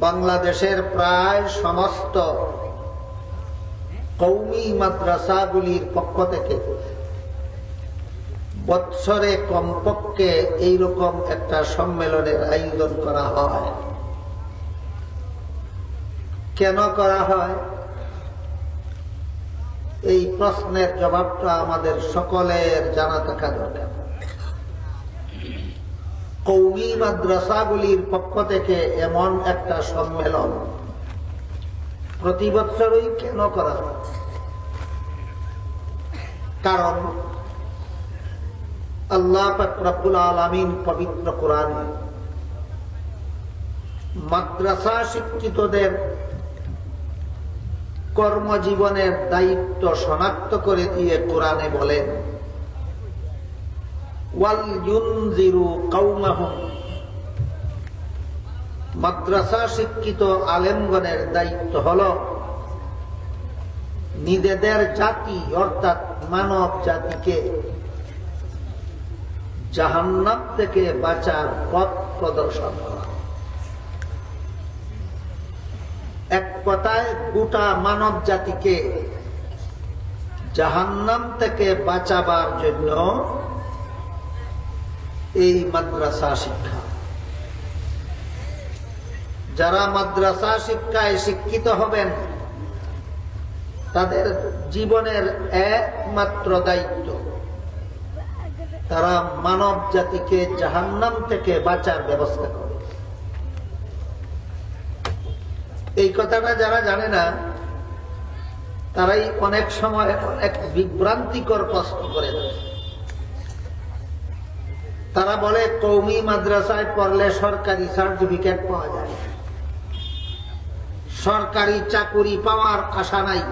বাংলাদেশের প্রায় সমস্ত কৌমি মাদ্রাসাগুলির পক্ষ থেকে বৎসরে কমপক্ষে এইরকম একটা সম্মেলনের আয়োজন করা হয়। কেন করা হয়? এই প্রশ্নের জবাবটা আমাদের সকলের জানা থাকা দরকার। কৌমি মাদ্রাসাগুলির পক্ষ থেকে এমন একটা সম্মেলন প্রতি বছরই কেন করা কারণ আল্লাহ রব্বুল আলমিন পবিত্র কোরআন মাদ্রাসা শিক্ষিতদের কর্মজীবনের দায়িত্ব শনাক্ত করে দিয়ে কোরআনে বলেন মাদ্রাসা শিক্ষিত আলেমগণের দায়িত্ব হল নিজেদের জাতি, অর্থাৎ মানব জাতিকে জাহান্নাম থেকে বাঁচার পথ প্রদর্শন করা। এক কথায়, গোটা মানব জাতিকে জাহান্নাম থেকে বাঁচাবার জন্য এই মাদ্রাসা শিক্ষা। যারা মাদ্রাসা শিক্ষায় শিক্ষিত হবেন, তাদের জীবনের একমাত্র দায়িত্ব, তারা মানব জাতিকে জাহান্নাম থেকে বাঁচার ব্যবস্থা করে। এই কথাটা যারা জানে না, তারাই অনেক সময় অনেক বিভ্রান্তিকর প্রশ্ন করে দেয় তারা বলে কৌমি মাদ্রাসায় পড়লে সরকারি সার্টিফিকেট পাওয়া যায় সরকারি চাকুরি পাওয়ার আশা নাই।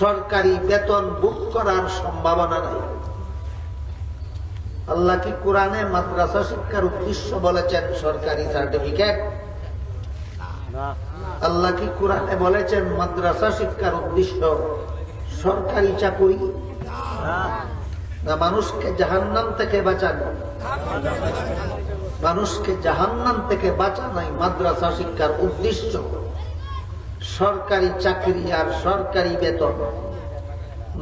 সরকারি বেতন বুক করার সম্ভাবনা নাই। আল্লাহ কি কোরআনে মাদ্রাসা শিক্ষার উদ্দেশ্য বলেছেন সরকারি সার্টিফিকেট আল্লাহ কি কোরআনে বলেছেন মাদ্রাসা শিক্ষার উদ্দেশ্য সরকারি চাকুরি না, মানুষকে জাহান্নাম থেকে বাঁচানো। মানুষকে জাহান্নাম থেকে বাঁচানোই মাদ্রাসা শিক্ষার উদ্দেশ্য। সরকারি চাকরি আর সরকারি বেতন।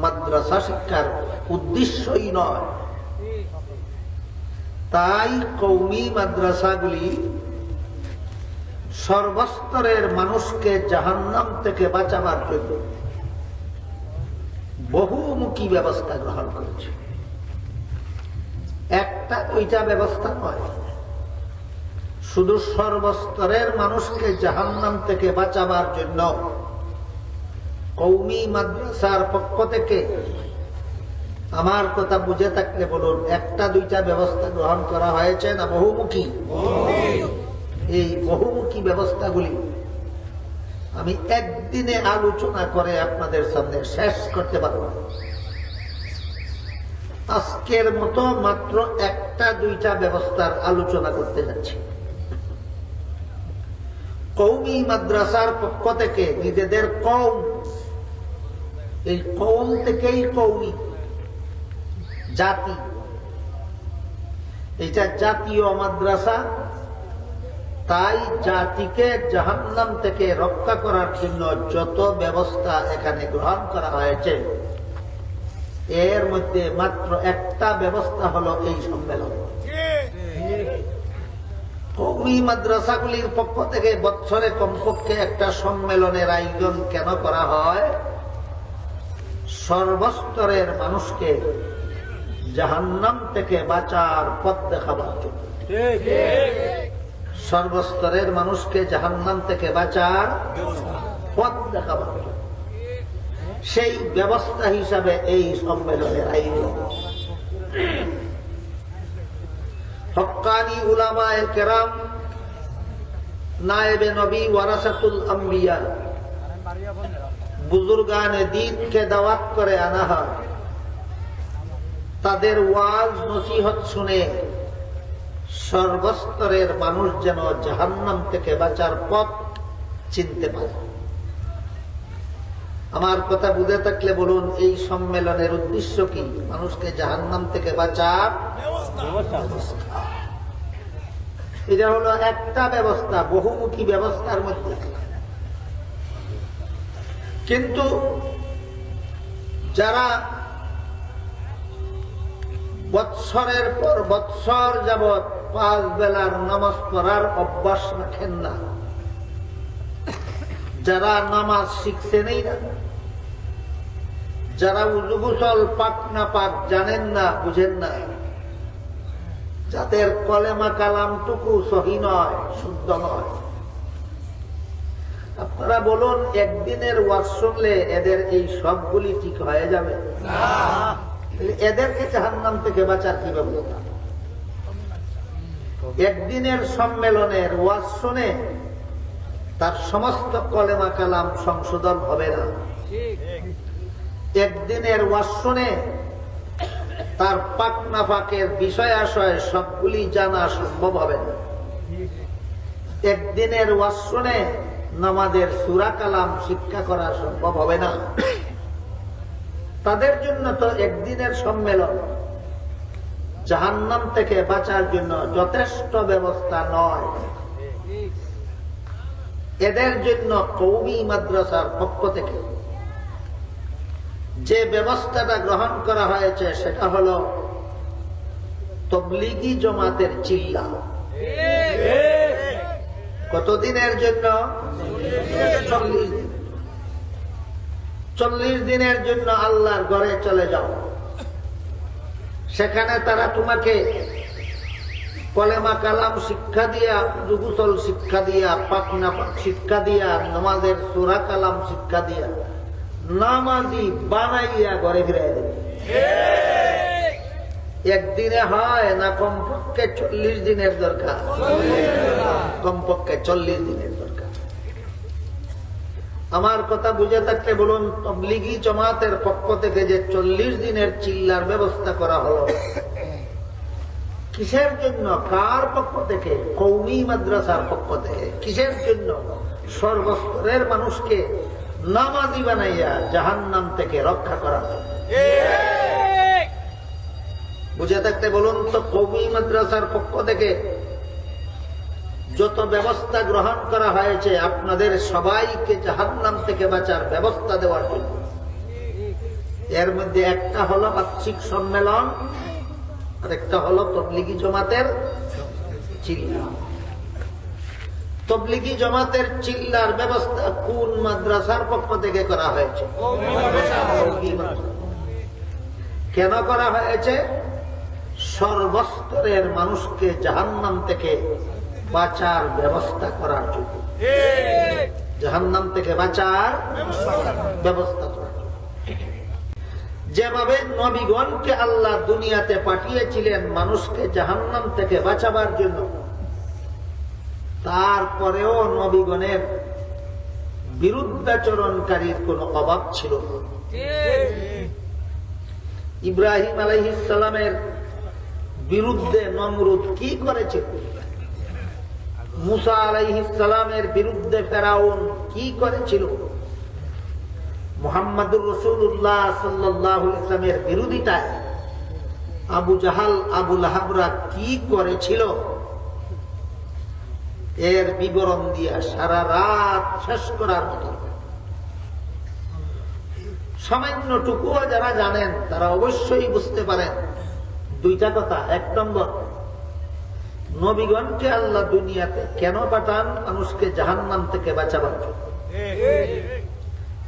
মাদ্রাসা শিক্ষার উদ্দেশ্যই নয়। তাই কৌমি মাদ্রাসাগুলি সর্বস্তরের মানুষকে জাহান্নাম থেকে বাঁচাবার জন্য বহুমুখী ব্যবস্থা গ্রহণ করেছে। একটা ওইটা ব্যবস্থা নয় শুধু সর্বস্তরের মানুষকে জাহান্নাম থেকে বাঁচাবার জন্য। কৌমি মাদ্রাসার পক্ষ থেকে আমার কথা বুঝে থাকলে বলুন, একটা দুইটা ব্যবস্থা গ্রহণ করা হয়েছে না বহুমুখী? এই বহুমুখী ব্যবস্থাগুলি আমি একদিনে আলোচনা করে আপনাদের সামনে শেষ করতে পারব। আজকের মতো মাত্র একটা, দুইটা ব্যবস্থার আলোচনা করতে যাচ্ছি। কৌমি মাদ্রাসার পক্ষ থেকে নিজেদের কৌম, এই কৌম থেকেই কৌমি, জাতি। এটা জাতীয় মাদ্রাসা, তাই জাতিকে জাহান্নাম থেকে রক্ষা করার জন্য যত ব্যবস্থা এখানে গ্রহণ করা হয়েছে এর মধ্যে মাত্র একটা ব্যবস্থা হলো এই সম্মেলন। মাদ্রাসাগুলির পক্ষ থেকে বছরে কমপক্ষে একটা সম্মেলনের আয়োজন কেন করা হয়? সর্বস্তরের মানুষকে জাহান্নাম থেকে বাঁচার পথ দেখাবার জন্য। সর্বস্তরের মানুষকে জাহান্নাম থেকে বাঁচার পথ দেখাবার জন্য। সেই ব্যবস্থা হিসাবে এই সম্মেলনের আয়োজন। হকানি উলামায় কেরাম, নায়েবে নবী ওয়ারাসাতুল আম্বিয়া, বুজুর্গানে দিনকে দাওয়াত করে আনা হয়। তাদের ওয়াজ নসিহত শুনে সর্বস্তরের মানুষ যেন জাহান্নাম থেকে বাঁচার পথ চিনতে পারে। আমার কথা বুঝে থাকলে বলুন এই সম্মেলনের উদ্দেশ্য কি? মানুষকে জাহান্নাম থেকে বাঁচার এটা হলো একটা ব্যবস্থা বহুমুখী ব্যবস্থার মধ্যে। কিন্তু যারা বৎসরের পর বৎসর যাবৎ পাঁচ বেলার নামাজ পড়ার অভ্যাস রাখেন না যারা নামাজ শিখছেনই না। যারা উজুগুসল পাক না পাক জানেন না, বুঝেন না। যাদের কলেমা কালামটুকু সহি নয়, শুদ্ধ নয়। আপনারা বলুন, একদিনের ওয়াজ শুনলে এদের এই সবগুলি ঠিক হয়ে যাবে? এদেরকে জাহান্নাম থেকে বাঁচার কি ব্যবস্থা? একদিনের সম্মেলনের ওয়াজ শুনে তার সমস্ত কলেমা কালাম সংশোধন হবে না। একদিনের ওয়াজ শুনে তার পাক না পাকের বিষয় আশয় সবগুলি জানা সম্ভব হবে না। একদিনের ওয়াজ শুনে নামাজের সুরা কালাম শিক্ষা করা সম্ভব হবে না। তাদের জন্য তো একদিনের সম্মেলন জাহান্নাম থেকে বাঁচার জন্য যথেষ্ট ব্যবস্থা নয়। এদের জন্য কৌমি মাদ্রাসার পক্ষ থেকে যে ব্যবস্থাটা গ্রহণ করা হয়েছে, সেটা হল তবলিগি জমাতের চিল্লা। কতদিনের জন্য? চল্লিশ দিন। চল্লিশ দিনের জন্য আল্লাহর ঘরে চলে যাও। সেখানে তারা তোমাকে কলেমা কালাম শিক্ষা দিয়া যুগুসল শিক্ষা দিয়া পাক শিক্ষা দিয়া, নমাজের সুরা কালাম শিক্ষা দিয়া, নামাজি বানাইয়া ঘরে ফিরাই দেবে। একদিনে হয় না কমপক্ষে চল্লিশ দিনের দরকার? কমপক্ষে চল্লিশ দিনের দরকার। আমার কথা বুঝে থাকলে বলুন, তবলিগি জমাতের পক্ষ থেকে যে চল্লিশ দিনের চিল্লার ব্যবস্থা করা হলো কিসের জন্য? কার পক্ষ থেকে? কৌমি মাদ্রাসার পক্ষ থেকে। কিসের জন্য? সর্বস্তরের মানুষকে নামাজি বানাইয়া জাহান্নাম থেকে রক্ষা করা বুঝে থাকতে বলুন তো, কৌমি মাদ্রাসার পক্ষ থেকে যত ব্যবস্থা গ্রহণ করা হয়েছে, আপনাদের সবাইকে জাহান্নাম থেকে বাঁচার ব্যবস্থা দেওয়ার জন্য। এর মধ্যে একটা হলো বার্ষিক সম্মেলন আর একটা হলো তবলিগি জমাতের চিল্লা। তবলিগি জমাতের চিল্লার ব্যবস্থা কোন মাদ্রাসার পক্ষ থেকে করা হয়েছে? কেন করা হয়েছে? সর্বস্তরের মানুষকে জাহান্নাম থেকে বাঁচার ব্যবস্থা করার জন্য। জাহান্নাম থেকে বাঁচার ব্যবস্থা। যেভাবে নবীগণকে আল্লাহ দুনিয়াতে পাঠিয়েছিলেন মানুষকে জাহান্নাম থেকে বাঁচাবার জন্য, তারপরেও নবীগণের বিরুদ্ধাচরণকারীর কোনো অভাব ছিল ইব্রাহিম আলাইহিসালামের বিরুদ্ধে নমরুদ কি করেছিল মুসা আলাইহিসালামের বিরুদ্ধে ফেরাউন কি করেছিল? মোহাম্মদুর রসুল্লাহ সাল্লাহ ইসলামের বিরোধিতায় আবু জাহাল আবুল হাবরা কি করেছিল? এর বিবরণ দিয়া সারা রাত শেষ করার মতো। সামান্য টুকুও যারা জানেন, তারা অবশ্যই বুঝতে পারেন। দুইটা কথা। এক নম্বর, নবীগণকে আল্লাহ দুনিয়াতে কেন পাঠান? মানুষকে জাহান্নাম থেকে বাঁচাবার জন্য।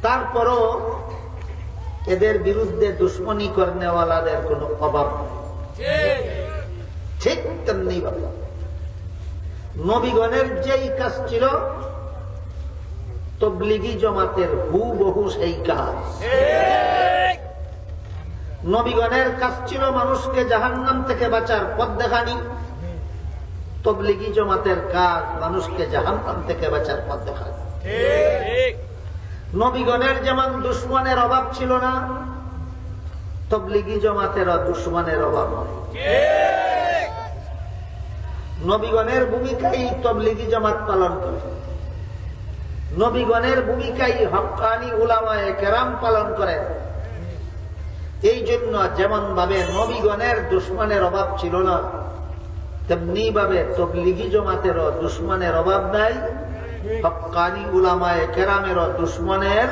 তারপরও এদের বিরুদ্ধে দুশ্মনী করেওয়ালাদের কোনো অভাব ঠিক তেমনি নবীগণের যেই কাজ ছিল, তবলিগি জমাতের হু বহু সেই কাজ। নবীগণের কাজ ছিল মানুষকে জাহান্নাম থেকে বাঁচার পথ দেখানি। তবলিগি জমাতের কাজ মানুষকে জাহান্নাম থেকে বাঁচার পথ দেখানি। নবীগণের যেমন দুশ্মনের অভাব ছিল না, তবলিগি জমাতেরও দুশ্মনের অভাব নবীগণের ভূমিকাই তবলিগি জামাত পালন করে। নবীগণের ভূমিকাই হকানি উলামায় কেরাম পালন করে। এই জন্য যেমন ভাবে নবীগণের দুশ্মনের অভাব ছিল না তেমনি ভাবে তবলিগি জমাতেরও দুশ্মনের অভাব নাই। হকানি উলামায় কেরামের দুশ্মনের